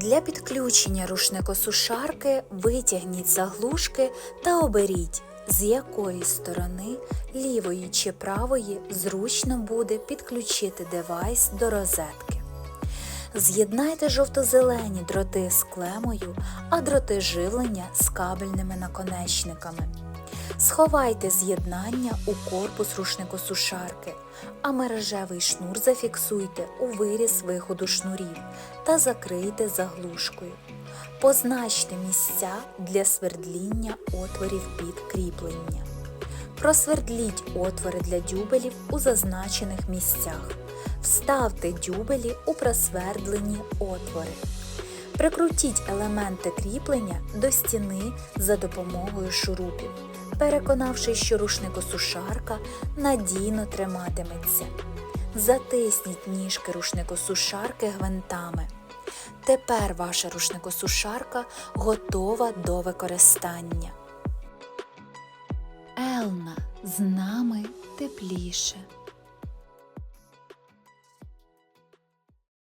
Для підключення рушникосушарки витягніть заглушки та оберіть, з якої сторони, лівої чи правої, зручно буде підключити девайс до розетки. З'єднайте жовто-зелені дроти з клемою, а дроти живлення з кабельними наконечниками. Сховайте з'єднання у корпус рушникосушарки, а мережевий шнур зафіксуйте у виріз виходу шнурів та закрийте заглушкою. Позначте місця для свердління отворів під кріплення. Просвердліть отвори для дюбелів у зазначених місцях. Вставте дюбелі у просвердлені отвори. Прикрутіть елементи кріплення до стіни за допомогою шурупів, переконавшись, що рушникосушарка надійно триматиметься. Затисніть ніжки рушникосушарки гвинтами. Тепер ваша рушникосушарка готова до використання. Елна з нами тепліше.